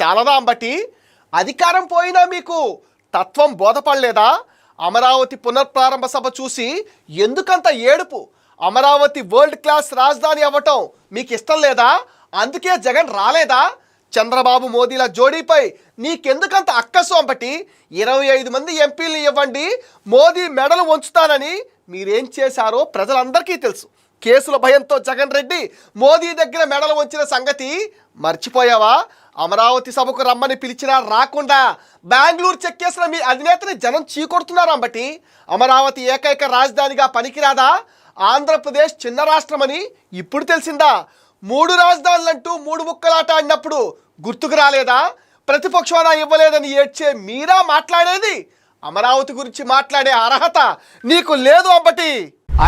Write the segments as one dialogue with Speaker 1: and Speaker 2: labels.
Speaker 1: చాలదా అంబటి అధికారం పోయినా మీకు తత్వం బోధపడలేదా? అమరావతి పునర్ప్రారంభ సభ చూసి ఎందుకంత ఏడుపు? అమరావతి వరల్డ్ క్లాస్ రాజధాని అవ్వటం మీకు ఇష్టం లేదా? అందుకే జగన్ రాలేదా? చంద్రబాబు మోదీల జోడీపై నీకెందుకంత అక్కసు అంబటి ఇరవై ఐదు మంది ఎంపీలు ఇవ్వండి మోదీ మెడలు వంచుతానని మీరేం చేశారో ప్రజలందరికీ తెలుసు. కేసుల భయంతో జగన్ రెడ్డి మోదీ దగ్గర మెడలు వంచిన సంగతి మర్చిపోయావా? అమరావతి సభకు రమ్మని పిలిచినా రాకుండా బెంగళూరు చెక్కేసిన మీ అధినేతని జనం చీకొడుతున్నారు అంబటి అమరావతి ఏకైక రాజధానిగా పనికిరాదా? ఆంధ్రప్రదేశ్ చిన్న రాష్ట్రమని ఇప్పుడు తెలిసిందా? మూడు రాజధానులంటూ మూడు ముక్కలాట ఆడినప్పుడు గుర్తుకు రాలేదా? ప్రతిపక్షాన ఇవ్వలేదని ఏడ్చే మీరా మాట్లాడేది? అమరావతి గురించి మాట్లాడే అర్హత నీకు లేదు అంబటి.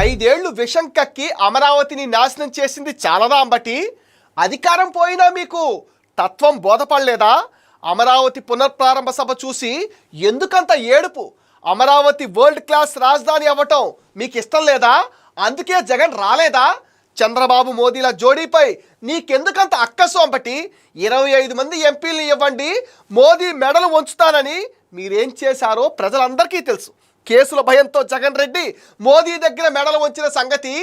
Speaker 1: ఐదేళ్ళు విషం కక్కి అమరావతిని నాశనం చేసింది చాలదా అంబటి? అధికారం పోయినా మీకు తత్వం బోధపడలేదా? అమరావతి పునర్ప్రారంభ సభ చూసి ఎందుకంత ఏడుపు? అమరావతి వరల్డ్ క్లాస్ రాజధాని అవ్వటం మీకు ఇష్టం లేదా? అందుకే జగన్ రాలేదా? చంద్రబాబు మోదీల జోడీపై నీకెందుకంత అక్కసు అంబటి ఇరవై ఐదు మంది ఎంపీలను ఇవ్వండి మోదీ మెడలు వంచుతానని మీరేం చేశారో ప్రజలందరికీ తెలుసు. కేసుల భయంతో జగన్ రెడ్డి మోదీ దగ్గర మెడలు వంచిన సంగతి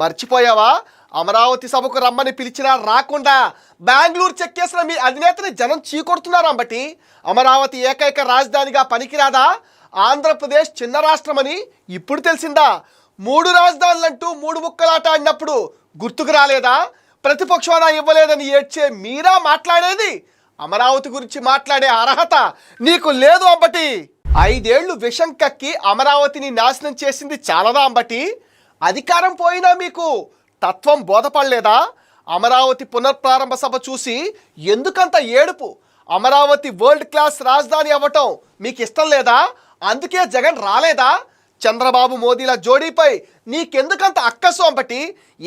Speaker 1: మర్చిపోయావా? అమరావతి సభకు రమ్మని పిలిచినా రాకుండా బెంగళూరు చెక్కేసిన మీ అధినేతని జనం చీకొడుతున్నారు అంబటి. అమరావతి ఏకైక రాజధానిగా పనికిరాదా? ఆంధ్రప్రదేశ్ చిన్న రాష్ట్రమని ఇప్పుడు తెలిసిందా? మూడు రాజధానులంటూ మూడు ముక్కలాట ఆడినప్పుడు గుర్తుకు రాలేదా? ప్రతిపక్షాన ఇవ్వలేదని ఏడ్చే మీరా మాట్లాడేది? అమరావతి గురించి మాట్లాడే అర్హత నీకు లేదు అంబటి. ఐదేళ్ళు విషం కక్కి అమరావతిని నాశనం చేసింది చాలదా అంబటి? అధికారం పోయినా మీకు తత్వం బోధపడలేదా? అమరావతి పునర్ప్రారంభ సభ చూసి ఎందుకంత ఏడుపు? అమరావతి వరల్డ్ క్లాస్ రాజధాని అవ్వటం మీకు ఇష్టం లేదా? అందుకే జగన్ రాలేదా? చంద్రబాబు మోదీల జోడీపై నీకెందుకంత అక్కసు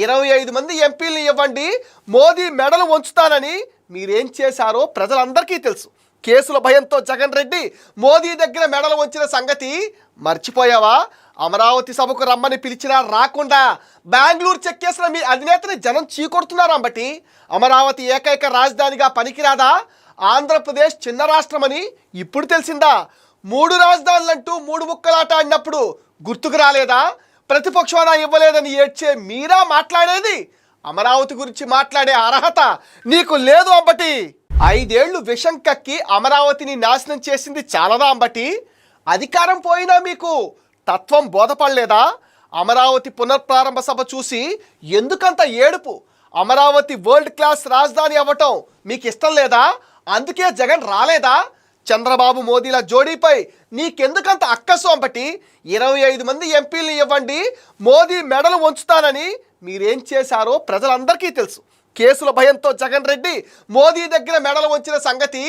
Speaker 1: ఇరవై ఐదు మంది ఎంపీలు ఇవ్వండి మోదీ మెడలు వంచుతానని మీరేం చేశారో ప్రజలందరికీ తెలుసు. కేసుల భయంతో జగన్ రెడ్డి మోదీ దగ్గర మెడలు వంచిన సంగతి మర్చిపోయావా? అమరావతి సభకు రమ్మని పిలిచినా రాకుండా బెంగళూరు చెక్కేసిన మీ అధినేతని జనం చీకొడుతున్నారు అంబటి. అమరావతి ఏకైక రాజధానిగా పనికిరాదా? ఆంధ్రప్రదేశ్ చిన్న రాష్ట్రమని ఇప్పుడు తెలిసిందా? మూడు రాజధానులంటూ మూడు ముక్కలాట ఆడినప్పుడు గుర్తుకు రాలేదా? ప్రతిపక్షాన ఇవ్వలేదని ఏడ్చే మీరా మాట్లాడేది? అమరావతి గురించి మాట్లాడే అర్హత నీకు లేదు అంబటి. ఐదేళ్ళు విషం కక్కి అమరావతిని నాశనం చేసింది చాలదా అంబటి? అధికారం పోయినా మీకు తత్వం బోధపడలేదా? అమరావతి పునర్ప్రారంభ సభ చూసి ఎందుకంత ఏడుపు? అమరావతి వరల్డ్ క్లాస్ రాజధాని అవ్వటం మీకు ఇష్టం లేదా? అందుకే జగన్ రాలేదా? చంద్రబాబు మోదీల జోడీపై నీకెందుకంత అక్కసు అంబటి ఇరవై ఐదు మంది ఎంపీలు ఇవ్వండి మోదీ మెడలు వంచుతానని మీరేం చేశారో ప్రజలందరికీ తెలుసు. కేసుల భయంతో జగన్ రెడ్డి మోదీ దగ్గర మెడలు వంచిన సంగతి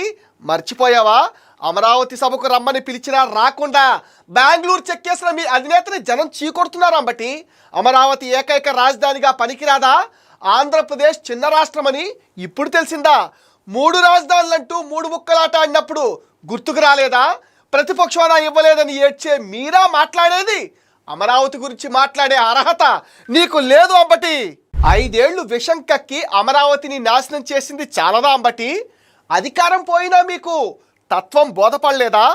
Speaker 1: మర్చిపోయావా? అమరావతి సభకు రమ్మని పిలిచినా రాకుండా బెంగళూరు చెక్కేసిన మీ అధినేతని జనం చీకొడుతున్నారు అంబటి. అమరావతి ఏకైక రాజధానిగా పనికిరాదా? ఆంధ్రప్రదేశ్ చిన్న రాష్ట్రమని ఇప్పుడు తెలిసిందా? మూడు రాజధానులంటూ మూడు ముక్కలాట ఆడినప్పుడు గుర్తుకు రాలేదా? ప్రతిపక్షాన ఇవ్వలేదని ఏడ్చే మీరా మాట్లాడేది? అమరావతి గురించి మాట్లాడే అర్హత నీకు లేదు అంబటి. ఐదేళ్ళు విషం కక్కి అమరావతిని నాశనం చేసింది చాలదా అంబటి? అధికారం పోయినా మీకు తత్వం బోధపడలేదా?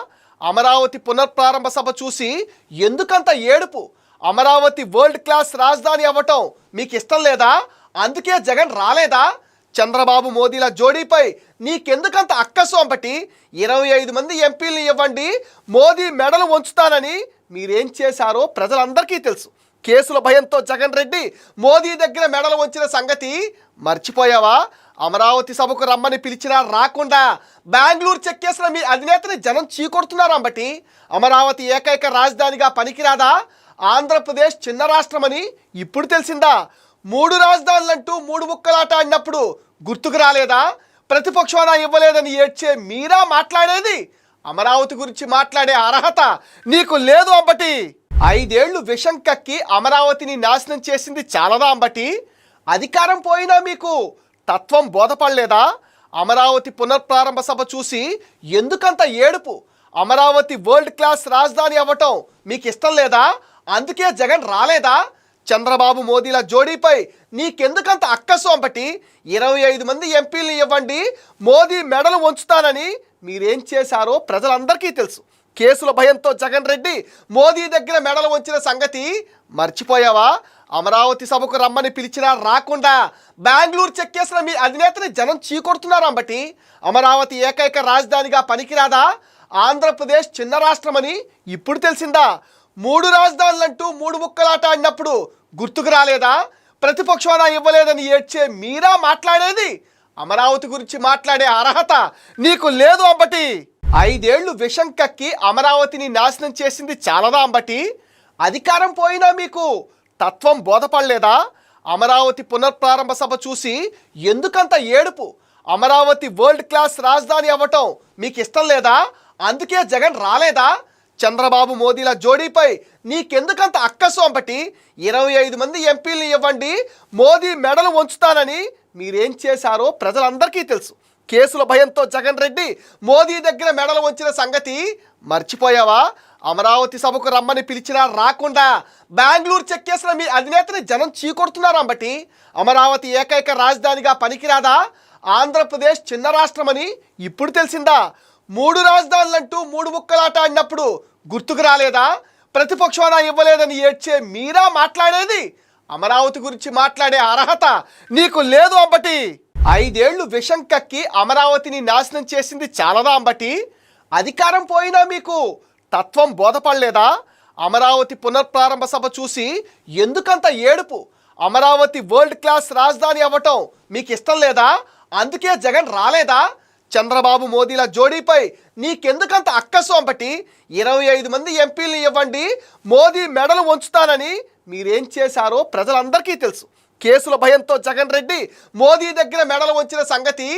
Speaker 1: అమరావతి పునర్ప్రారంభ సభ చూసి ఎందుకంత ఏడుపు? అమరావతి వరల్డ్ క్లాస్ రాజధాని అవ్వటం మీకు ఇష్టం లేదా? అందుకే జగన్ రాలేదా? చంద్రబాబు మోదీల జోడీపై నీకెందుకంత అక్కసు బట్టి? ఇరవై ఐదు మంది ఎంపీలను ఇవ్వండి మోదీ మెడలు వంచుతానని మీరేం చేశారో ప్రజలందరికీ తెలుసు. కేసుల భయంతో జగన్ రెడ్డి మోదీ దగ్గర మెడలు వంచిన సంగతి మర్చిపోయావా? అమరావతి సభకు రమ్మని పిలిచినా రాకుండా బెంగళూరు చెక్కేసిన మీ అధినేతని జనం చీకొడుతున్నారు అంబటి. అమరావతి ఏకైక రాజధానిగా పనికిరాదా? ఆంధ్రప్రదేశ్ చిన్న రాష్ట్రమని ఇప్పుడు తెలిసిందా? మూడు రాజధానులంటూ మూడు ముక్కలాట ఆడినప్పుడు గుర్తుకు రాలేదా? ప్రతిపక్షాన ఇవ్వలేదని ఏడ్చే మీరా మాట్లాడేది? అమరావతి గురించి మాట్లాడే అర్హత నీకు లేదు అంబటి. ఐదేళ్ళు విషం కక్కి అమరావతిని నాశనం చేసింది చాలదా అంబటి? అధికారం పోయినా మీకు తత్వం బోధపడలేదా? అమరావతి పునర్ప్రారంభ సభ చూసి ఎందుకంత ఏడుపు? అమరావతి వరల్డ్ క్లాస్ రాజధాని అవ్వటం మీకు ఇష్టం లేదా? అందుకే జగన్ రాలేదా? చంద్రబాబు మోదీల జోడీపై నీకెందుకంత అక్కసోంపటి ఇరవై ఐదు మంది ఎంపీలను ఇవ్వండి మోదీ మెడలు ఉంచుతానని మీరేం చేశారో ప్రజలందరికీ తెలుసు. కేసుల భయంతో జగన్ రెడ్డి మోదీ దగ్గర మెడలు వంచిన సంగతి మర్చిపోయావా? అమరావతి సభకు రమ్మని పిలిచినా రాకుండా బెంగళూరు చెక్కేసిన మీ అధినేతని జనం చీకొడుతున్నారు అంబటి అమరావతి ఏకైక రాజధానిగా పనికిరాదా? ఆంధ్రప్రదేశ్ చిన్న రాష్ట్రమని ఇప్పుడు తెలిసిందా? మూడు రాజధానులంటూ మూడు ముక్కలాట ఆడినప్పుడు గుర్తుకు రాలేదా? ప్రతిపక్షాన ఇవ్వలేదని ఏడ్చే మీరా మాట్లాడేది? అమరావతి గురించి మాట్లాడే అర్హత నీకు లేదు అంబటి. ఐదేళ్ళు విషం కక్కి అమరావతిని నాశనం చేసింది చాలదా అంబటి? అధికారం పోయినా మీకు తత్వం బోధపడలేదా? అమరావతి పునర్ప్రారంభ సభ చూసి ఎందుకంత ఏడుపు? అమరావతి వరల్డ్ క్లాస్ రాజధాని అవ్వటం మీకు ఇష్టం లేదా? అందుకే జగన్ రాలేదా? చంద్రబాబు మోదీల జోడీపై నీకెందుకంత అక్కసోంపటి ఇరవై ఐదు మంది ఎంపీలు ఇవ్వండి మోదీ మెడలు వంచుతానని మీరేం చేశారో ప్రజలందరికీ తెలుసు. కేసుల భయంతో జగన్ రెడ్డి మోదీ దగ్గర మెడలు వంచిన సంగతి మర్చిపోయావా? అమరావతి సభకు రమ్మని పిలిచినా రాకుండా బెంగళూరు చెక్కేసిన మీ అధినేతని జనం చీకొడుతున్నారు అంబటి. అమరావతి ఏకైక రాజధానిగా పనికిరాదా? ఆంధ్రప్రదేశ్ చిన్న రాష్ట్రమని ఇప్పుడు తెలిసిందా? మూడు రాజధానులంటూ మూడు ముక్కలాట ఆడినప్పుడు గుర్తుకు రాలేదా? ప్రతిపక్షాన ఇవ్వలేదని ఏడ్చే మీరా మాట్లాడేది? అమరావతి గురించి మాట్లాడే అర్హత నీకు లేదు అంబటి. ఐదేళ్ళు విషం కక్కి అమరావతిని నాశనం చేసింది చాలదా అంబటి? అధికారం పోయినా మీకు తత్వం బోధపడలేదా? అమరావతి పునర్ప్రారంభ సభ చూసి ఎందుకంత ఏడుపు? అమరావతి వరల్డ్ క్లాస్ రాజధాని అవ్వటం మీకు ఇష్టం లేదా? అందుకే జగన్ రాలేదా? చంద్రబాబు మోదీల జోడీపై నీకెందుకంత అక్కసు ఇరవై ఐదు మంది ఎంపీలు ఇవ్వండి మోదీ మెడలు వంచుతానని మీరేం చేశారో ప్రజలందరికీ తెలుసు. కేసుల భయంతో జగన్ రెడ్డి మోదీ దగ్గర మెడలు వంచిన సంగతి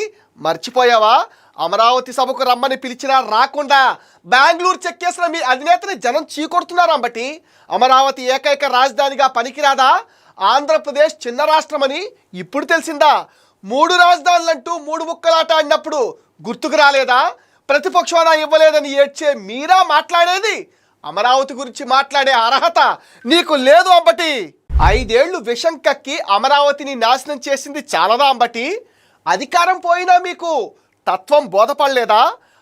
Speaker 1: మర్చిపోయావా? అమరావతి సభకు రమ్మని పిలిచినా రాకుండా బెంగళూరు చెక్కేసిన మీ అధినేతని జనం చీకొడుతున్నారు అంబటి. అమరావతి ఏకైక రాజధానిగా పనికిరాదా? ఆంధ్రప్రదేశ్ చిన్న రాష్ట్రమని ఇప్పుడు తెలిసిందా? మూడు రాజధానులంటూ మూడు ముక్కలాట ఆడినప్పుడు గుర్తుకు రాలేదా? ప్రతిపక్షాన ఇవ్వలేదని ఏడ్చే మీరా మాట్లాడేది? అమరావతి గురించి మాట్లాడే అర్హత నీకు లేదు అంబటి. ఐదేళ్ళు విషం కక్కి అమరావతిని నాశనం చేసింది చాలదా అంబటి? అధికారం పోయినా మీకు తత్వం బోధపడలేదా?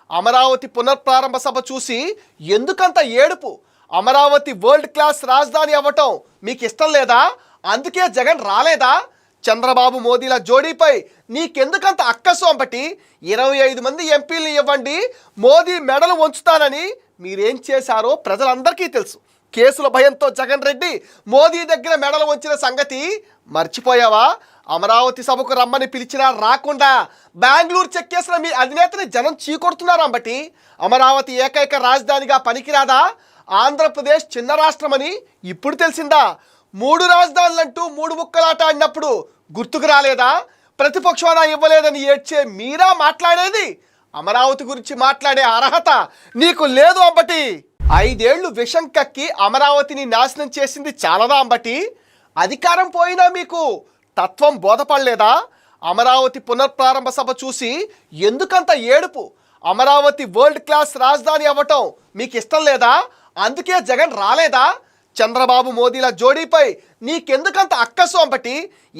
Speaker 1: అమరావతి పునర్ప్రారంభ సభ చూసి ఎందుకంత ఏడుపు? అమరావతి వరల్డ్ క్లాస్ రాజధాని అవ్వటం మీకు ఇష్టం లేదా? అందుకే జగన్ రాలేదా? చంద్రబాబు మోదీల జోడీపై నీకెందుకంత అక్కసు ఇరవై ఐదు మంది ఎంపీలు ఇవ్వండి మోదీ మెడలు వంచుతానని మీరేం చేశారో ప్రజలందరికీ తెలుసు. కేసుల భయంతో జగన్ రెడ్డి మోదీ దగ్గర మెడలు వంచిన సంగతి మర్చిపోయావా? అమరావతి సభకు రమ్మని పిలిచినా రాకుండా బెంగళూరు చెక్కేసిన మీ అధినేతని జనం చీకొడుతున్నారు అంబటి. అమరావతి ఏకైక రాజధానిగా పనికిరాదా? ఆంధ్రప్రదేశ్ చిన్న రాష్ట్రమని ఇప్పుడు తెలిసిందా? మూడు రాజధానులంటూ మూడు ముక్కలాట ఆడినప్పుడు గుర్తుకు రాలేదా? ప్రతిపక్షాన ఇవ్వలేదని ఏడ్చే మీరా మాట్లాడేది? అమరావతి గురించి మాట్లాడే అర్హత నీకు లేదు అంబటి. ఐదేళ్ళు విషం కక్కి అమరావతిని నాశనం చేసింది చాలదా అంబటి? అధికారం పోయినా మీకు తత్వం బోధపడలేదా? అమరావతి పునర్ప్రారంభ సభ చూసి ఎందుకంత ఏడుపు? అమరావతి వరల్డ్ క్లాస్ రాజధాని అవ్వటం మీకు ఇష్టం లేదా? అందుకే జగన్ రాలేదా? చంద్రబాబు మోదీల జోడీపై నీకెందుకంత అక్కసోంపటి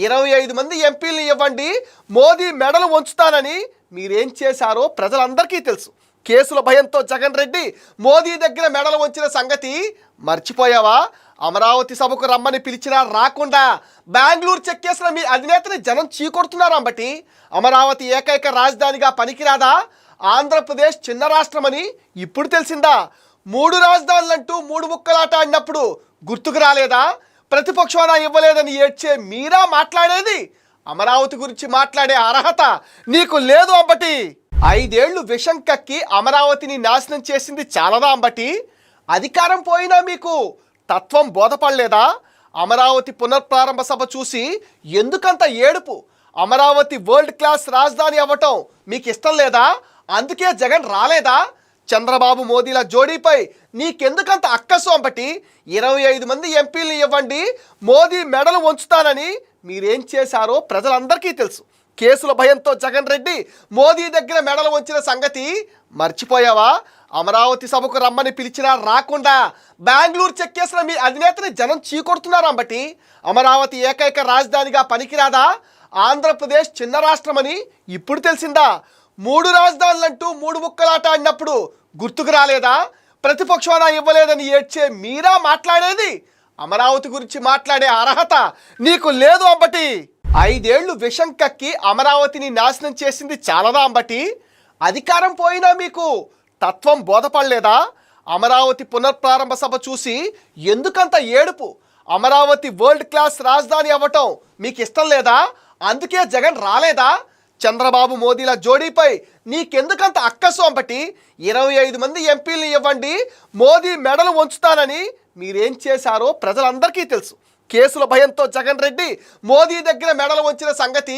Speaker 1: ఇరవై ఐదు మంది ఎంపీలు ఇవ్వండి మోదీ మెడలు వంచుతానని మీరేం చేశారో ప్రజలందరికీ తెలుసు. కేసుల భయంతో జగన్ రెడ్డి మోదీ దగ్గర మెడలు వంచిన సంగతి మర్చిపోయావా? అమరావతి సభకు రమ్మని పిలిచినా రాకుండా బెంగళూరు చెక్కేసిన మీ అధినేతని జనం చీకొడుతున్నారు అంబటి అమరావతి ఏకైక రాజధానిగా పనికిరాదా? ఆంధ్రప్రదేశ్ చిన్న రాష్ట్రమని ఇప్పుడు తెలిసిందా? మూడు రాజధానులంటూ మూడు ముక్కలాట ఆడినప్పుడు గుర్తుకు రాలేదా? ప్రతిపక్షాన ఇవ్వలేదని ఏడ్చే మీరా మాట్లాడేది? అమరావతి గురించి మాట్లాడే అర్హత నీకు లేదు అంబటి. ఐదేళ్ళు విషం కక్కి అమరావతిని నాశనం చేసింది చాలదా అంబటి? అధికారం పోయినా మీకు తత్వం బోధపడలేదా? అమరావతి పునర్ప్రారంభ సభ చూసి ఎందుకంత ఏడుపు? అమరావతి వరల్డ్ క్లాస్ రాజధాని అవ్వటం మీకు ఇష్టం లేదా? అందుకే జగన్ రాలేదా? చంద్రబాబు మోదీల జోడీపై నీకెందుకంత అక్కసు ఇరవై ఐదు మంది ఎంపీలు ఇవ్వండి మోదీ మెడలు ఉంచుతానని మీరేం చేశారో ప్రజలందరికీ తెలుసు. కేసుల భయంతో జగన్ రెడ్డి మోదీ దగ్గర మెడలు వంచిన సంగతి మర్చిపోయావా? అమరావతి సభకు రమ్మని పిలిచినా రాకుండా బెంగళూరు చెక్కేసిన మీ అధినేతని జనం చీకొడుతున్నారు అంబటి. అమరావతి ఏకైక రాజధానిగా పనికిరాదా? ఆంధ్రప్రదేశ్ చిన్న రాష్ట్రమని ఇప్పుడు తెలిసిందా? మూడు రాజధానులంటూ మూడు ముక్కలాట ఆడినప్పుడు గుర్తుకు రాలేదా? ప్రతిపక్షాన ఇవ్వలేదని ఏడ్చే మీరా మాట్లాడేది? అమరావతి గురించి మాట్లాడే అర్హత నీకు లేదు అంబటి. ఐదేళ్ళు విషం కక్కి అమరావతిని నాశనం చేసింది చాలదా అంబటి? అధికారం పోయినా మీకు తత్వం బోధపడలేదా? అమరావతి పునర్ప్రారంభ సభ చూసి ఎందుకంత ఏడుపు? అమరావతి వరల్డ్ క్లాస్ రాజధాని అవ్వటం మీకు ఇష్టం లేదా? అందుకే జగన్ రాలేదా? చంద్రబాబు మోదీల జోడీపై నీకెందుకంత అక్కసు ఇరవై ఐదు మంది ఎంపీలు ఇవ్వండి మోదీ మెడలు వంచుతానని మీరేం చేశారో ప్రజలందరికీ తెలుసు. కేసుల భయంతో జగన్ రెడ్డి మోదీ దగ్గర మెడలు వంచిన సంగతి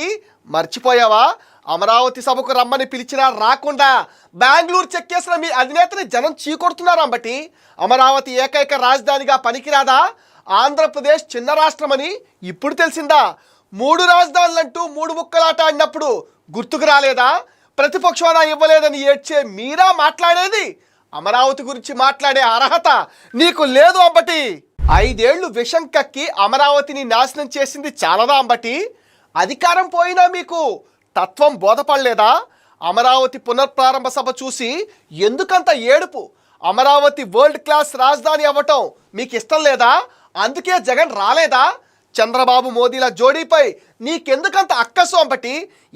Speaker 1: మర్చిపోయావా? అమరావతి సభకు రమ్మని పిలిచినా రాకుండా బెంగళూరు చెక్కేసిన మీ అధినేతని జనం చీకొడుతున్నారు అంబటి. అమరావతి ఏకైక రాజధానిగా పనికిరాదా? ఆంధ్రప్రదేశ్ చిన్న రాష్ట్రమని ఇప్పుడు తెలిసిందా? మూడు రాజధానులంటూ మూడు ముక్కలాట ఆడినప్పుడు గుర్తుకు రాలేదా? ప్రతిపక్షాన ఇవ్వలేదని ఏడ్చే మీరా మాట్లాడేది? అమరావతి గురించి మాట్లాడే అర్హత నీకు లేదు అంబటి. ఐదేళ్ళు విషం కక్కి అమరావతిని నాశనం చేసింది చాలదా అంబటి? అధికారం పోయినా మీకు తత్వం బోధపడలేదా? అమరావతి పునర్ప్రారంభ సభ చూసి ఎందుకంత ఏడుపు? అమరావతి వరల్డ్ క్లాస్ రాజధాని అవ్వటం మీకు ఇష్టం లేదా? అందుకే జగన్ రాలేదా? చంద్రబాబు మోదీల జోడీపై నీకెందుకంత అక్కసు అంబటి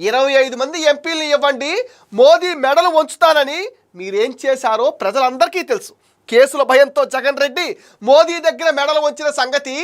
Speaker 1: ఇరవై ఐదు మంది ఎంపీలను ఇవ్వండి మోదీ మెడలు వంచుతానని మీరేం చేశారో ప్రజలందరికీ తెలుసు. కేసుల భయంతో జగన్ రెడ్డి మోదీ దగ్గర మెడలు వంచిన సంగతి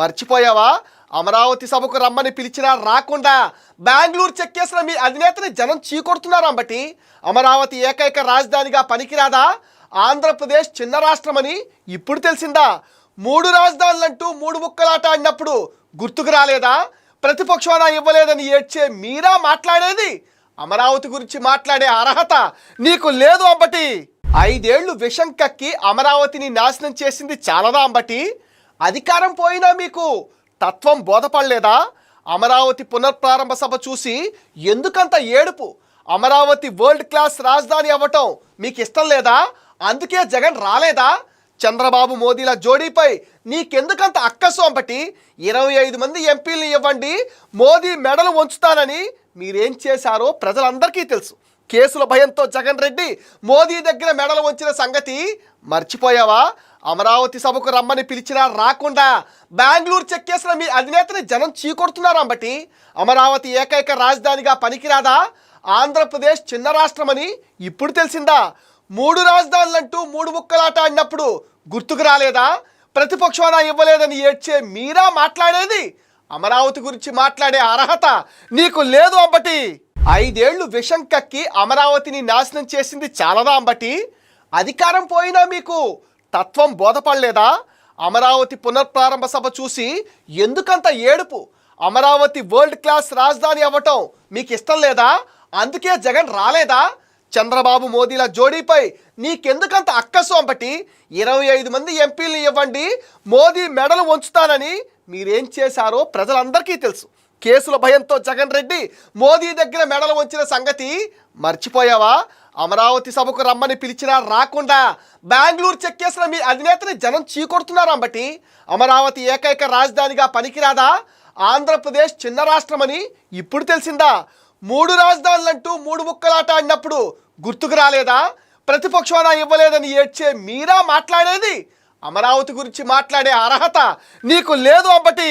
Speaker 1: మర్చిపోయావా? అమరావతి సభకు రమ్మని పిలిచినా రాకుండా బెంగళూరు చెక్కేసిన మీ అధినేతని జనం చీకొడుతున్నారు అంబటి. అమరావతి ఏకైక రాజధానిగా పనికిరాదా? ఆంధ్రప్రదేశ్ చిన్న రాష్ట్రమని ఇప్పుడు తెలిసిందా? మూడు రాజధానులంటూ మూడు ముక్కలాట ఆడినప్పుడు గుర్తుకు రాలేదా? ప్రతిపక్షాన ఇవ్వలేదని ఏడ్చే మీరా మాట్లాడేది? అమరావతి గురించి మాట్లాడే అర్హత నీకు లేదు అంబటి. ఐదేళ్ళు విషం కక్కి అమరావతిని నాశనం చేసింది చాలదా అంబటి? అధికారం పోయినా మీకు తత్వం బోధపడలేదా? అమరావతి పునర్ప్రారంభ సభ చూసి ఎందుకంత ఏడుపు? అమరావతి వరల్డ్ క్లాస్ రాజధాని అవ్వటం మీకు ఇష్టం లేదా? అందుకే జగన్ రాలేదా? చంద్రబాబు మోదీల జోడీపై నీకెందుకంత అక్కసు ఇరవై ఐదు మంది ఎంపీలు ఇవ్వండి మోదీ మెడలు వంచుతానని మీరేం చేశారో ప్రజలందరికీ తెలుసు. కేసుల భయంతో జగన్ రెడ్డి మోదీ దగ్గర మెడలు వంచిన సంగతి మర్చిపోయావా? అమరావతి సభకు రమ్మని పిలిచినా రాకుండా బెంగళూరు చెక్కేసిన మీ అధినేతని జనం చీకొడుతున్నారు అంబటి. అమరావతి ఏకైక రాజధానిగా పనికిరాదా? ఆంధ్రప్రదేశ్ చిన్న రాష్ట్రమని ఇప్పుడు తెలిసిందా? మూడు రాజధానులంటూ మూడు ముక్కలాట ఆడినప్పుడు గుర్తుకు రాలేదా? ప్రతిపక్షాన ఇవ్వలేదని ఏడ్చే మీరా మాట్లాడేది? అమరావతి గురించి మాట్లాడే అర్హత నీకు లేదు అంబటి. ఐదేళ్ళు విషం కక్కి అమరావతిని నాశనం చేసింది చాలదా అంబటి? అధికారం పోయినా మీకు తత్వం బోధపడలేదా? అమరావతి పునర్ప్రారంభ సభ చూసి ఎందుకంత ఏడుపు? అమరావతి వరల్డ్ క్లాస్ రాజధాని అవ్వటం మీకు ఇష్టం లేదా? అందుకే జగన్ రాలేదా? చంద్రబాబు మోదీల జోడీపై నీకెందుకంత అక్కసు ఇరవై ఐదు మంది ఎంపీలను ఇవ్వండి మోదీ మెడలు వంచుతానని మీరేం చేశారో ప్రజలందరికీ తెలుసు. కేసుల భయంతో జగన్ రెడ్డి మోదీ దగ్గర మెడలు వంచిన సంగతి మర్చిపోయావా? అమరావతి సభకు రమ్మని పిలిచినా రాకుండా బెంగళూరు చెక్కేసిన మీ అధినేతని జనం చీకొడుతున్నారు అంబటి. అమరావతి ఏకైక రాజధానిగా పనికిరాదా? ఆంధ్రప్రదేశ్ చిన్న రాష్ట్రమని ఇప్పుడు తెలిసిందా? మూడు రాజధానులంటూ మూడు ముక్కలాట ఆడినప్పుడు గుర్తుకు రాలేదా? ప్రతిపక్షాన ఇవ్వలేదని ఏడ్చే మీరా మాట్లాడేది? అమరావతి గురించి మాట్లాడే అర్హత నీకు లేదు అంబటి.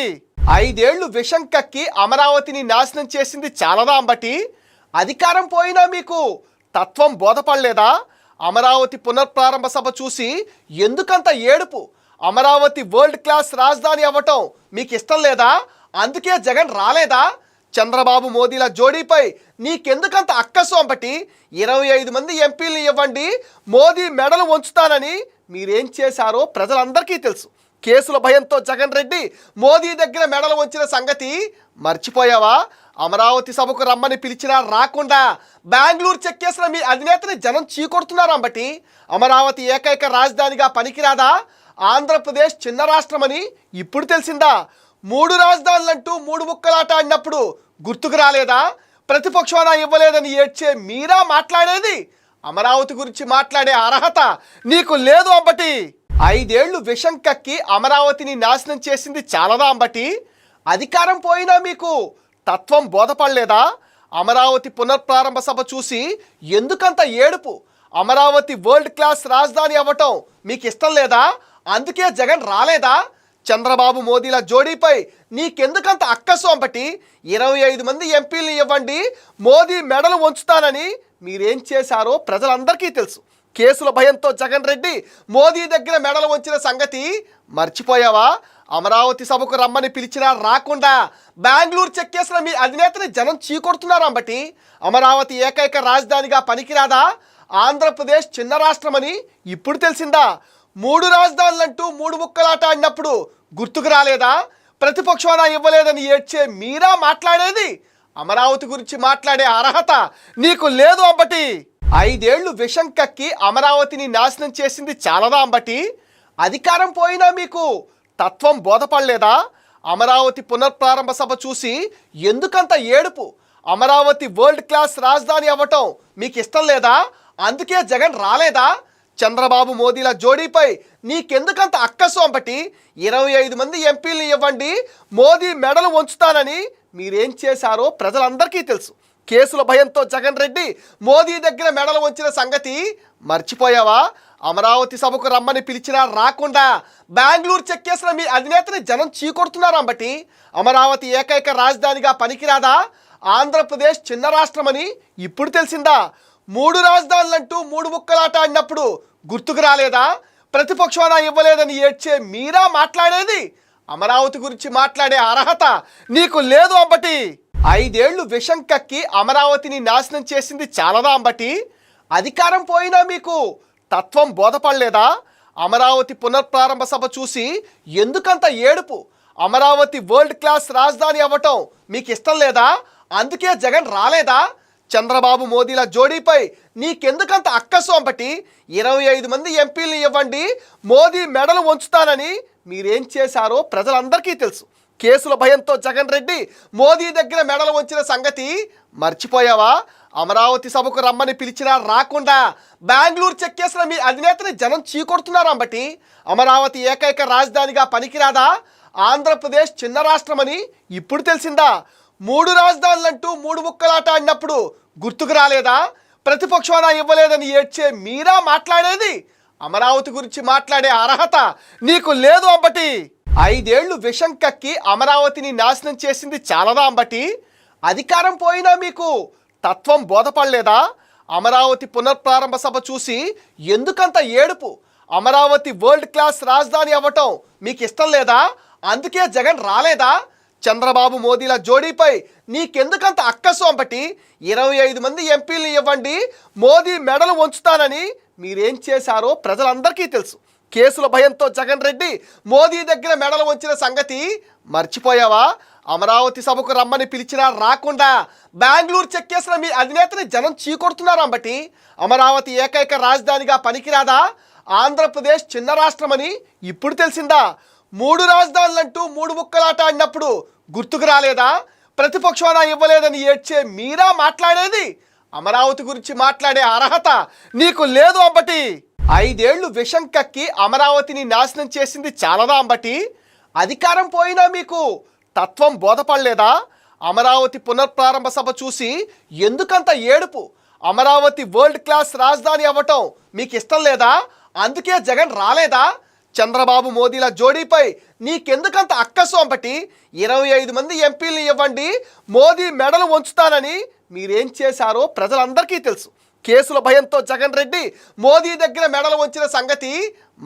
Speaker 1: ఐదేళ్ళు విషం కక్కి అమరావతిని నాశనం చేసింది చాలదా అంబటి? అధికారం పోయినా మీకు తత్వం బోధపడలేదా? అమరావతి పునర్ప్రారంభ సభ చూసి ఎందుకంత ఏడుపు? అమరావతి వరల్డ్ క్లాస్ రాజధాని అవ్వటం మీకు ఇష్టం లేదా? అందుకే జగన్ రాలేదా? చంద్రబాబు మోదీల జోడీపై నీకెందుకంత అక్కసు ఇరవై ఐదు మంది ఎంపీలు ఇవ్వండి మోదీ మెడలు వంచుతానని మీరేం చేశారో ప్రజలందరికీ తెలుసు. కేసుల భయంతో జగన్ రెడ్డి మోదీ దగ్గర మెడలు వంచిన సంగతి మర్చిపోయావా? అమరావతి సభకు రమ్మని పిలిచినా రాకుండా బెంగళూరు చెక్కేసిన మీ అధినేతని జనం చీకొడుతున్నారు అంబటి. అమరావతి ఏకైక రాజధానిగా పనికిరాదా? ఆంధ్రప్రదేశ్ చిన్న రాష్ట్రమని ఇప్పుడు తెలిసిందా? మూడు రాజధానులంటూ మూడు ముక్కలాట ఆడినప్పుడు గుర్తుకు రాలేదా? ప్రతిపక్షాన ఇవ్వలేదని ఏడ్చే మీరా మాట్లాడేది? అమరావతి గురించి మాట్లాడే అర్హత నీకు లేదు అంబటి. ఐదేళ్ళు విషం కక్కి అమరావతిని నాశనం చేసింది చాలదా అంబటి? అధికారం పోయినా మీకు తత్వం బోధపడలేదా? అమరావతి పునర్ప్రారంభ సభ చూసి ఎందుకంత ఏడుపు? అమరావతి వరల్డ్ క్లాస్ రాజధాని అవ్వటం మీకు ఇష్టం లేదా? అందుకే జగన్ రాలేదా? చంద్రబాబు మోదీల జోడీపై నీకెందుకంత అక్కసు ఇరవై ఐదు మంది ఎంపీలు ఇవ్వండి మోదీ మెడలు వంచుతానని మీరేం చేశారో ప్రజలందరికీ తెలుసు. కేసుల భయంతో జగన్ రెడ్డి మోదీ దగ్గర మెడలు వంచిన సంగతి మర్చిపోయావా? అమరావతి సభకు రమ్మని పిలిచినా రాకుండా బెంగళూరు చెక్కేసిన మీ అధినేతని జనం చీకొడుతున్నారు అంబటి. అమరావతి ఏకైక రాజధానిగా పనికిరాదా? ఆంధ్రప్రదేశ్ చిన్న రాష్ట్రమని ఇప్పుడు తెలిసిందా? మూడు రాజధానులంటూ మూడు ముక్కలాట ఆడినప్పుడు గుర్తుకు రాలేదా? ప్రతిపక్షాన ఇవ్వలేదని ఏడ్చే మీరా మాట్లాడేది? అమరావతి గురించి మాట్లాడే అర్హత నీకు లేదు అంబటి. ఐదేళ్ళు విషం కక్కి అమరావతిని నాశనం చేసింది చాలదా అంబటి? అధికారం పోయినా మీకు తత్వం బోధపడలేదా? అమరావతి పునర్ప్రారంభ సభ చూసి ఎందుకంత ఏడుపు? అమరావతి వరల్డ్ క్లాస్ రాజధాని అవ్వటం మీకు ఇష్టం లేదా? అందుకే జగన్ రాలేదా? చంద్రబాబు మోదీల జోడీపై నీకెందుకంత అక్కసు ఇరవై ఐదు మంది ఎంపీలను ఇవ్వండి మోదీ మెడలు వంచుతానని మీరేం చేశారో ప్రజలందరికీ తెలుసు. కేసుల భయంతో జగన్ రెడ్డి మోదీ దగ్గర మెడలు వంచిన సంగతి మర్చిపోయావా? అమరావతి సభకు రమ్మని పిలిచినా రాకుండా బెంగళూరు చెక్కేసిన మీ అధినేతని జనం చీకొడుతున్నారు అంబటి అమరావతి ఏకైక రాజధానిగా పనికిరాదా? ఆంధ్రప్రదేశ్ చిన్న రాష్ట్రమని ఇప్పుడు తెలిసిందా? మూడు రాజధానులంటూ మూడు ముక్కలాట ఆడినప్పుడు గుర్తుకు రాలేదా? ప్రతిపక్షాన ఇవ్వలేదని ఏడ్చే మీరా మాట్లాడేది? అమరావతి గురించి మాట్లాడే అర్హత నీకు లేదు అంబటి ఐదేళ్ళు విషం కక్కి అమరావతిని నాశనం చేసింది చాలదా అంబటి అధికారం పోయినా మీకు తత్వం బోధపడలేదా? అమరావతి పునర్ప్రారంభ సభ చూసి ఎందుకంత ఏడుపు? అమరావతి వరల్డ్ క్లాస్ రాజధాని అవ్వటం మీకు ఇష్టం లేదా? అందుకే జగన్ రాలేదా? చంద్రబాబు మోదీల జోడీపై నీకెందుకంత అక్కసు ఇరవై ఐదు మంది ఎంపీలు ఇవ్వండి మోదీ మెడలు ఉంచుతానని మీరేం చేశారో ప్రజలందరికీ తెలుసు. కేసుల భయంతో జగన్ రెడ్డి మోదీ దగ్గర మెడలు వంచిన సంగతి మర్చిపోయావా? అమరావతి సభకు రమ్మని పిలిచినా రాకుండా బెంగళూరు చెక్కేసిన మీ అధినేతని జనం చీకొడుతున్నారు అంబటి అమరావతి ఏకైక రాజధానిగా పనికిరాదా? ఆంధ్రప్రదేశ్ చిన్న రాష్ట్రమని ఇప్పుడు తెలిసిందా? మూడు రాజధానులంటూ మూడు ముక్కలాట ఆడినప్పుడు గుర్తుకు రాలేదా? ప్రతిపక్షాన ఇవ్వలేదని ఏడ్చే మీరా మాట్లాడేది? అమరావతి గురించి మాట్లాడే అర్హత నీకు లేదు అంబటి. ఐదేళ్ళు విషం కక్కి అమరావతిని నాశనం చేసింది చాలదా అంబటి? అధికారం పోయినా మీకు తత్వం బోధపడలేదా? అమరావతి పునర్ప్రారంభ సభ చూసి ఎందుకంత ఏడుపు? అమరావతి వరల్డ్ క్లాస్ రాజధాని అవ్వటం మీకు ఇష్టం లేదా? అందుకే జగన్ రాలేదా? చంద్రబాబు మోదీల జోడీపై నీకెందుకంత అక్కసు ఇరవై ఐదు మంది ఎంపీలను ఇవ్వండి మోదీ మెడలు వంచుతానని మీరేం చేశారో ప్రజలందరికీ తెలుసు. కేసుల భయంతో జగన్ రెడ్డి మోదీ దగ్గర మెడలు వంచిన సంగతి మర్చిపోయావా? అమరావతి సభకు రమ్మని పిలిచినా రాకుండా బెంగళూరు చెక్కేసిన మీ అధినేతని జనం చీకొడుతున్నారు అంబటి. అమరావతి ఏకైక రాజధానిగా పనికిరాదా? ఆంధ్రప్రదేశ్ చిన్న రాష్ట్రమని ఇప్పుడు తెలిసిందా? మూడు రాజధానులంటూ మూడు ముక్కలాట ఆడినప్పుడు గుర్తుకు రాలేదా? ప్రతిపక్షాన ఇవ్వలేదని ఏడ్చే మీరా మాట్లాడేది? అమరావతి గురించి మాట్లాడే అర్హత నీకు లేదు అంబటి. ఐదేళ్ళు విషం కక్కి అమరావతిని నాశనం చేసింది చాలదా అంబటి? అధికారం పోయినా మీకు తత్వం బోధపడలేదా? అమరావతి పునర్ప్రారంభ సభ చూసి ఎందుకంత ఏడుపు? అమరావతి వరల్డ్ క్లాస్ రాజధాని అవ్వటం మీకు ఇష్టం లేదా? అందుకే జగన్ రాలేదా? చంద్రబాబు మోదీల జోడీపై నీకెందుకంత అక్కసు ఇరవై ఐదు మంది ఎంపీలు ఇవ్వండి మోదీ మెడలు వంచుతానని మీరేం చేశారో ప్రజలందరికీ తెలుసు. కేసుల భయంతో జగన్ రెడ్డి మోదీ దగ్గర మెడలు వంచిన సంగతి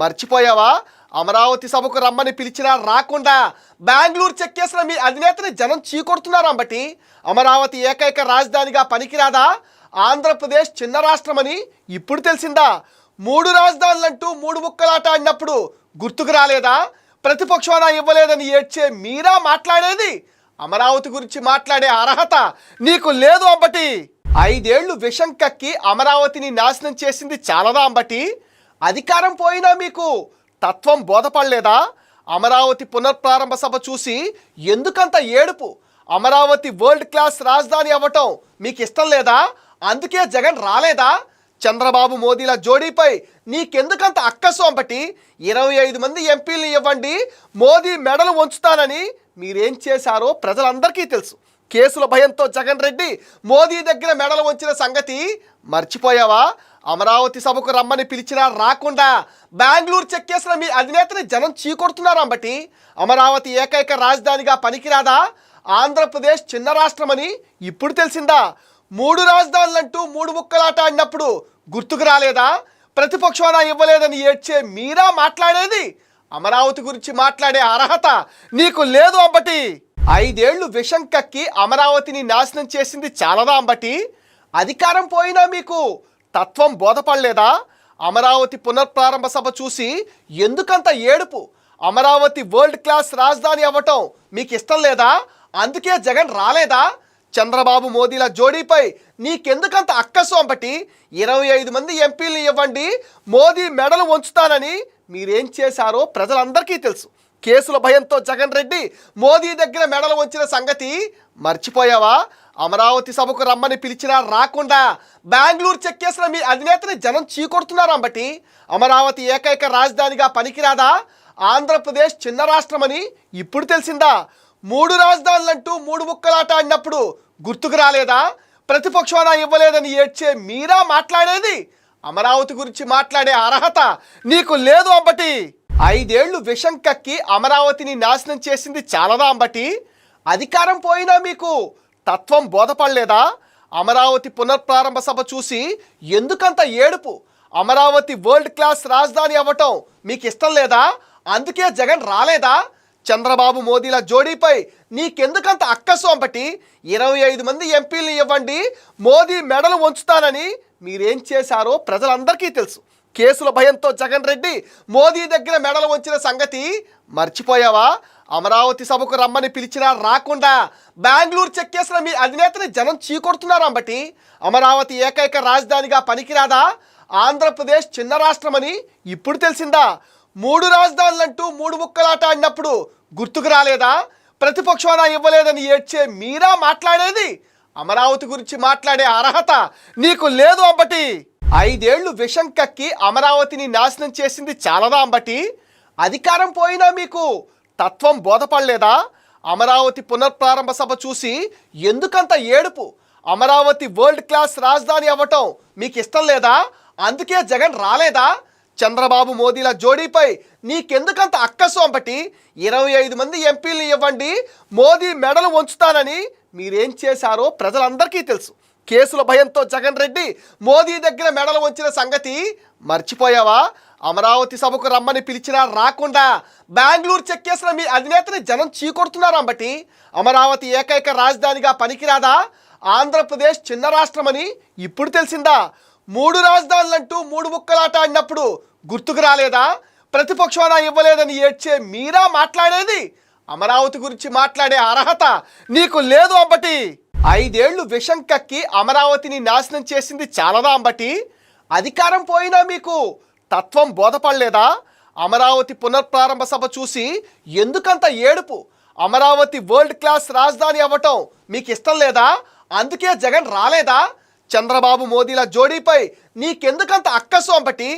Speaker 1: మర్చిపోయావా? అమరావతి సభకు రమ్మని పిలిచినా రాకుండా బెంగళూరు చెక్కేసిన మీ అధినేతని జనం చీకొడుతున్నారు అంబటి. అమరావతి ఏకైక రాజధానిగా పనికిరాదా? ఆంధ్రప్రదేశ్ చిన్న రాష్ట్రమని ఇప్పుడు తెలిసిందా? మూడు రాజధానులంటూ మూడు ముక్కలాట ఆడినప్పుడు గుర్తుకు రాలేదా? ప్రతిపక్షాన ఇవ్వలేదని ఏడ్చే మీరా మాట్లాడేది? అమరావతి గురించి మాట్లాడే అర్హత నీకు లేదు అంబటి. ఐదేళ్ళు విషం కక్కి అమరావతిని నాశనం చేసింది చాలదా అంబటి? అధికారం పోయినా మీకు తత్వం బోధపడలేదా? అమరావతి పునర్ప్రారంభ సభ చూసి ఎందుకంత ఏడుపు? అమరావతి వరల్డ్ క్లాస్ రాజధాని అవ్వటం మీకు ఇష్టం లేదా? అందుకే జగన్ రాలేదా? చంద్రబాబు మోదీల జోడీపై నీకెందుకంత అక్కసు ఇరవై ఐదు మంది ఎంపీలు ఇవ్వండి మోదీ మెడలు వంచుతానని మీరేం చేశారో ప్రజలందరికీ తెలుసు. కేసుల భయంతో జగన్ రెడ్డి మోదీ దగ్గర మెడలు వంచిన సంగతి మర్చిపోయావా? అమరావతి సభకు రమ్మని పిలిచినా రాకుండా బెంగళూరు చెక్కేసిన మీ అధినేతని జనం చీకొడుతున్నారు అంబటి. అమరావతి ఏకైక రాజధానిగా పనికిరాదా? ఆంధ్రప్రదేశ్ చిన్న రాష్ట్రమని ఇప్పుడు తెలిసిందా? మూడు రాజధానులంటూ మూడు ముక్కలాట ఆడినప్పుడు గుర్తుకు రాలేదా? ప్రతిపక్షాన ఇవ్వలేదని ఏడ్చే మీరా మాట్లాడేది? అమరావతి గురించి మాట్లాడే అర్హత నీకు లేదు అంబటి. ఐదేళ్ళు విషం కక్కి అమరావతిని నాశనం చేసింది చాలదా అంబటి? అధికారం పోయినా మీకు తత్వం బోధపడలేదా? అమరావతి పునర్ప్రారంభ సభ చూసి ఎందుకంత ఏడుపు? అమరావతి వరల్డ్ క్లాస్ రాజధాని అవ్వటం మీకు ఇష్టం లేదా? అందుకే జగన్ రాలేదా? చంద్రబాబు మోదీల జోడీపై నీకెందుకంత అక్కసు ఇరవై ఐదు మంది ఎంపీలు ఇవ్వండి మోదీ మెడలు వంచుతానని మీరేం చేశారో ప్రజలందరికీ తెలుసు. కేసుల భయంతో జగన్ రెడ్డి మోదీ దగ్గర మెడలు వంచిన సంగతి మర్చిపోయావా? అమరావతి సభకు రమ్మని పిలిచినా రాకుండా బెంగళూరు చెక్కేసిన మీ అధినేతని జనం చీకొడుతున్నారు అంబటి. అమరావతి ఏకైక రాజధానిగా పనికిరాదా? ఆంధ్రప్రదేశ్ చిన్న రాష్ట్రమని ఇప్పుడు తెలిసిందా? మూడు రాజధానులంటూ మూడు ముక్కలాట ఆడినప్పుడు గుర్తుకు రాలేదా? ప్రతిపక్షాన ఇవ్వలేదని ఏడ్చే మీరా మాట్లాడేది? అమరావతి గురించి మాట్లాడే అర్హత నీకు లేదు అంబటి. ఐదేళ్ళు విషం కక్కి అమరావతిని నాశనం చేసింది చాలదా అంబటి? అధికారం పోయినా మీకు తత్వం బోధపడలేదా? అమరావతి పునర్ప్రారంభ సభ చూసి ఎందుకంత ఏడుపు? అమరావతి వరల్డ్ క్లాస్ రాజధాని అవ్వటం మీకు ఇష్టం లేదా? అందుకే జగన్ రాలేదా? చంద్రబాబు మోదీల జోడీపై నీకెందుకంత అక్కసు అంబటి? ఇరవై ఐదు మంది ఎంపీలు ఇవ్వండి మోదీ మెడలు ఉంచుతానని మీరేం చేశారో ప్రజలందరికీ తెలుసు. కేసుల భయంతో జగన్ రెడ్డి మోదీ దగ్గర మెడలు వంచిన సంగతి మర్చిపోయావా? అమరావతి సభకు రమ్మని పిలిచినా రాకుండా బెంగళూరు చెక్కేసిన మీ అధినేతని జనం చీకొడుతున్నారు అంబటి? అమరావతి ఏకైక రాజధానిగా పనికిరాదా? ఆంధ్రప్రదేశ్ చిన్న రాష్ట్రమని ఇప్పుడు తెలిసిందా? మూడు రాజధానులంటూ మూడు ముక్కలాట ఆడినప్పుడు గుర్తుకు రాలేదా? ప్రతిపక్షాన ఇవ్వలేదని ఏడ్చే మీరా మాట్లాడేది? అమరావతి గురించి మాట్లాడే అర్హత నీకు లేదు అంబటి. ఐదేళ్ళు విషం కక్కి అమరావతిని నాశనం చేసింది చాలదా అంబటి? అధికారం పోయినా మీకు తత్వం బోధపడలేదా? అమరావతి పునర్ప్రారంభ సభ చూసి ఎందుకంత ఏడుపు? అమరావతి వరల్డ్ క్లాస్ రాజధాని అవ్వటం మీకు ఇష్టం లేదా? అందుకే జగన్ రాలేదా? చంద్రబాబు మోదీల జోడీపై నీకెందుకంత అక్కసు అంబటి ఇరవై ఐదు మంది ఎంపీలు ఇవ్వండి మోదీ మెడలు వంచుతానని మీరేం చేశారో ప్రజలందరికీ తెలుసు. కేసుల భయంతో జగన్ రెడ్డి మోదీ దగ్గర మెడలు వంచిన సంగతి మర్చిపోయావా? అమరావతి సభకు రమ్మని పిలిచినా రాకుండా బెంగళూరు చెక్కేసిన మీ అధినేతని జనం చీకొడుతున్నారు అంబటి. అమరావతి ఏకైక రాజధానిగా పనికిరాదా? ఆంధ్రప్రదేశ్ చిన్న రాష్ట్రమని ఇప్పుడు తెలిసిందా? మూడు రాజధానులంటూ మూడు ముక్కలాట ఆడినప్పుడు గుర్తుకు రాలేదా? ప్రతిపక్షాన ఇవ్వలేదని ఏడ్చే మీరా మాట్లాడేది? అమరావతి గురించి మాట్లాడే అర్హత నీకు లేదు అంబటి. ఐదేళ్ళు విషం కక్కి అమరావతిని నాశనం చేసింది చాలదా అంబటి? అధికారం పోయినా మీకు తత్వం బోధపడలేదా? అమరావతి పునర్ప్రారంభ సభ చూసి ఎందుకంత ఏడుపు? అమరావతి వరల్డ్ క్లాస్ రాజధాని అవ్వటం మీకు ఇష్టం లేదా? అందుకే జగన్ రాలేదా? చంద్రబాబు మోదీల జోడీపై నీకెందుకంత అక్కసు అంబటి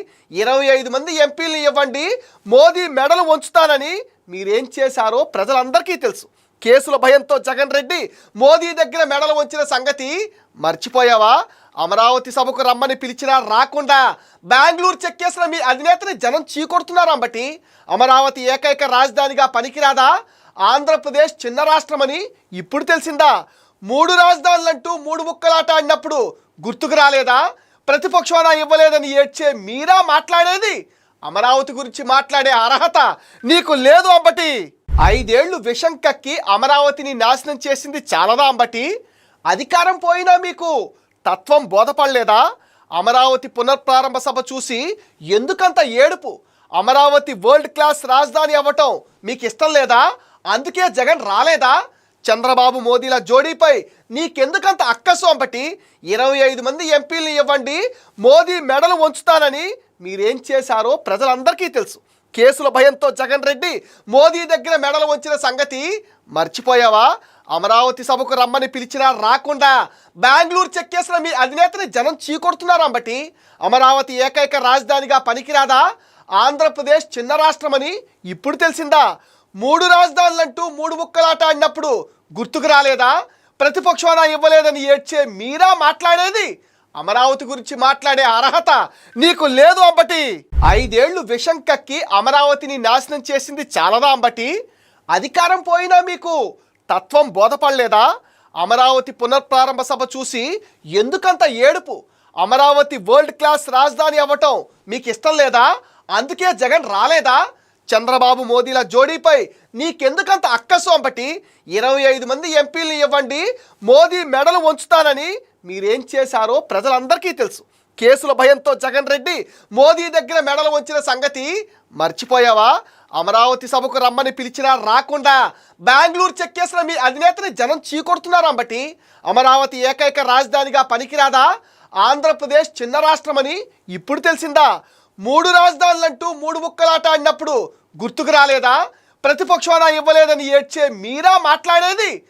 Speaker 1: ఇరవై ఐదు మంది ఎంపీలు ఇవ్వండి మోదీ మెడలు వంచుతానని మీరేం చేశారో ప్రజలందరికీ తెలుసు. కేసుల భయంతో జగన్ రెడ్డి మోదీ దగ్గర మెడలు వంచిన సంగతి మర్చిపోయావా? అమరావతి సభకు రమ్మని పిలిచినా రాకుండా బెంగళూరు చెక్కేసిన మీ అధినేతని జనం చీకొడుతున్నారు అంబటి. అమరావతి ఏకైక రాజధానిగా పనికిరాదా? ఆంధ్రప్రదేశ్ చిన్న రాష్ట్రమని ఇప్పుడు తెలిసిందా? మూడు రాజధానులంటూ మూడు ముక్కలాట ఆడినప్పుడు గుర్తుకు రాలేదా? ప్రతిపక్షాన ఇవ్వలేదని ఏడ్చే మీరా మాట్లాడేది? అమరావతి గురించి మాట్లాడే అర్హత నీకు లేదు అంబటి. ఐదేళ్ళు విషం కక్కి అమరావతిని నాశనం చేసింది చాలదా అంబటి? అధికారం పోయినా మీకు తత్వం బోధపడలేదా? అమరావతి పునర్ప్రారంభ సభ చూసి ఎందుకంత ఏడుపు? అమరావతి వరల్డ్ క్లాస్ రాజధాని అవ్వటం మీకు ఇష్టం లేదా? అందుకే జగన్ రాలేదా? చంద్రబాబు మోదీల జోడీపై నీకెందుకంత అక్కసు బట్టి? ఇరవై ఐదు మంది ఎంపీలను ఇవ్వండి మోదీ మెడలు వంచుతానని మీరేం చేశారో ప్రజలందరికీ తెలుసు. కేసుల భయంతో జగన్ రెడ్డి మోదీ దగ్గర మెడలు వంచిన సంగతి మర్చిపోయావా? అమరావతి సభకు రమ్మని పిలిచినా రాకుండా బెంగళూరు చెక్కేసిన మీ అధినేతని జనం చీకొడుతున్నారు అంబటి. అమరావతి ఏకైక రాజధానిగా పనికిరాదా? ఆంధ్రప్రదేశ్ చిన్న రాష్ట్రమని ఇప్పుడు తెలిసిందా? మూడు రాజధానులంటూ మూడు ముక్కలాట ఆడినప్పుడు గుర్తుకు రాలేదా? ప్రతిపక్షాన ఇవ్వలేదని ఏడ్చే మీరా మాట్లాడేది? అమరావతి గురించి మాట్లాడే అర్హత నీకు లేదు అంబటి. ఐదేళ్ళు విషం కక్కి అమరావతిని నాశనం చేసింది చాలదా అంబటి? అధికారం పోయినా మీకు తత్వం బోధపడలేదా? అమరావతి పునర్ప్రారంభ సభ చూసి ఎందుకంత ఏడుపు? అమరావతి వరల్డ్ క్లాస్ రాజధాని అవ్వటం మీకు ఇష్టం లేదా? అందుకే జగన్ రాలేదా? చంద్రబాబు మోదీల జోడీపై నీకెందుకంత అక్కసు ఇరవై ఐదు మంది ఎంపీలను ఇవ్వండి మోదీ మెడలు ఉంచుతానని మీరేం చేశారో ప్రజలందరికీ తెలుసు. కేసుల భయంతో జగన్ రెడ్డి మోదీ దగ్గర మెడలు వంచిన సంగతి మర్చిపోయావా? అమరావతి సభకు రమ్మని పిలిచినా రాకుండా బెంగళూరు చెక్కేసిన మీ అధినేతని జనం చీకొడుతున్నారు అంబటి. అమరావతి ఏకైక రాజధానిగా పనికిరాదా? ఆంధ్రప్రదేశ్ చిన్న రాష్ట్రమని ఇప్పుడు తెలిసిందా? మూడు రాజధానులంటూ మూడు ముక్కలాట ఆడినప్పుడు గుర్తుకు రాలేదా? ప్రతిపక్షాన ఇవ్వలేదని ఏడ్చే మీరా మాట్లాడేది?